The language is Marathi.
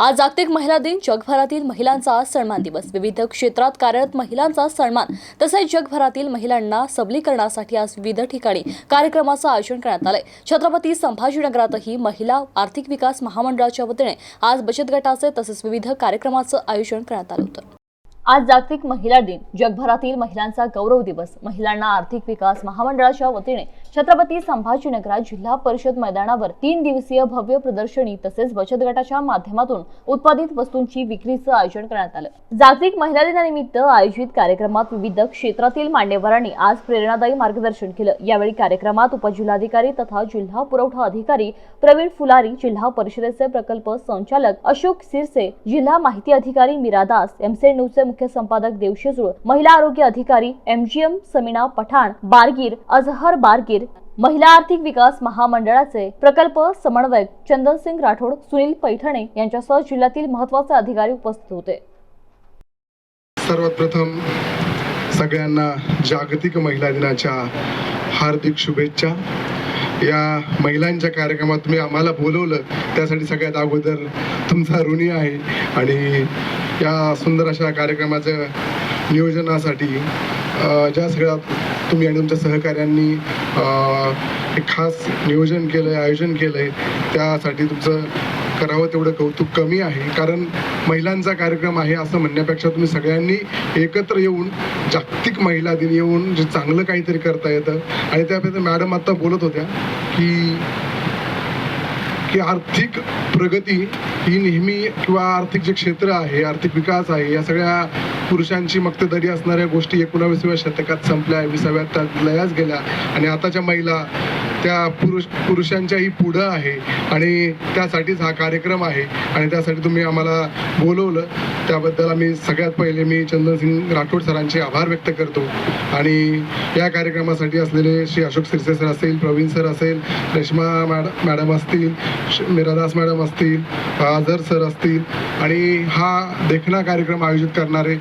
आज जागतिक महिला दिन जगभरातील महिलांचा सन्मान दिवस. विविध क्षेत्रात कार्यरत महिलांचा सन्मान तसेच जगभरातील महिलांना सबलीकरणासाठी आज विविध ठिकाणी कार्यक्रमाचं आयोजन करण्यात आलंय. छत्रपती संभाजीनगरातही महिला आर्थिक विकास महामंडळाच्या वतीने आज बचत गटाचे तसेच विविध कार्यक्रमाचं आयोजन करण्यात आलं होतं. आज जागतिक महिला दिन. जगभरातील महिलांचा गौरव दिवस. महिलांना आर्थिक विकास महामंडळाच्या वतीने छत्रपती संभाजीनगरात जिल्हा परिषद मैदानावर तीन दिवसीय भव्य प्रदर्शनी तसेच बचत गटाच्या माध्यमातून उत्पादित वस्तूंची विक्रीचं आयोजन करण्यात आलं. जागतिक महिला दिनानिमित्त आयोजित कार्यक्रमात विविध क्षेत्रातील मान्यवरांनी आज प्रेरणादायी मार्गदर्शन केलं. यावेळी कार्यक्रमात उपजिल्हाधिकारी तथा जिल्हा पुरवठा अधिकारी प्रवीण फुलारी जिल्हा परिषदेचे प्रकल्प संचालक अशोक सिरसे जिल्हा माहिती अधिकारी मीरा दास एमसे न्यूजचे मुख्य संपादक देव जुळ महिला आरोग्य अधिकारी एमजीएम समीना पठाण बारगीर अजहर बारगीर महिला आर्थिक विकास महामंडळाचे प्रकल्प समन्वयक चंदनसिंग राठोड सुनील पैठणे यांच्यासह जिल्ह्यातील महत्त्वाचे अधिकारी उपस्थित होते. सर्वात प्रथम सगळ्यांना जागतिक महिला दिनाच्या हार्दिक शुभेच्छा. या महिलांच्या कार्यक्रमात तुम्ही आम्हाला बोलवलं त्यासाठी सगळ्यात अगोदर तुमचा ऋणी आहे. आणि या सुंदर अशा कार्यक्रमाच्या नियोजनासाठी ज्या सगळ्या तुम्ही आणि तुमच्या सहकाऱ्यांनी एक खास नियोजन केलं आहे आयोजन केलं आहे त्यासाठी तुमचं करावं तेवढं कौतुक कमी आहे. कारण महिलांचा कार्यक्रम आहे असं म्हणण्यापेक्षा तुम्ही सगळ्यांनी एकत्र येऊन जागतिक महिला दिन येऊन जे चांगलं काहीतरी करता येतं. आणि त्यापेक्षा मॅडम आता बोलत होत्या की की आर्थिक प्रगती ही नेहमी किंवा आर्थिक जे क्षेत्र आहे आर्थिक विकास आहे या सगळ्या पुरुषांची मक्तेदारी असणाऱ्या गोष्टी एकोणावीसव्या शतकात संपल्या विसाव्या त्यात लयाच गेल्या. आणि आताच्या महिला त्या पुरुष पुरुषांच्याही पुढं आहे. आणि त्यासाठीच हा कार्यक्रम आहे. आणि त्यासाठी तुम्ही आम्हाला बोलवलं. त्याबद्दल आम्ही सगळ्यात पहिले मी चंदनसिंग राठोड सरांचे आभार व्यक्त करतो. आणि या कार्यक्रमासाठी असलेले श्री अशोक सिरसे सर असतील प्रवीण सर असेल रेश्मा मॅड मॅडम असतील श- मीरादास मॅडम असतील आझर सर असतील. आणि हा देखणा कार्यक्रम आयोजित करणारे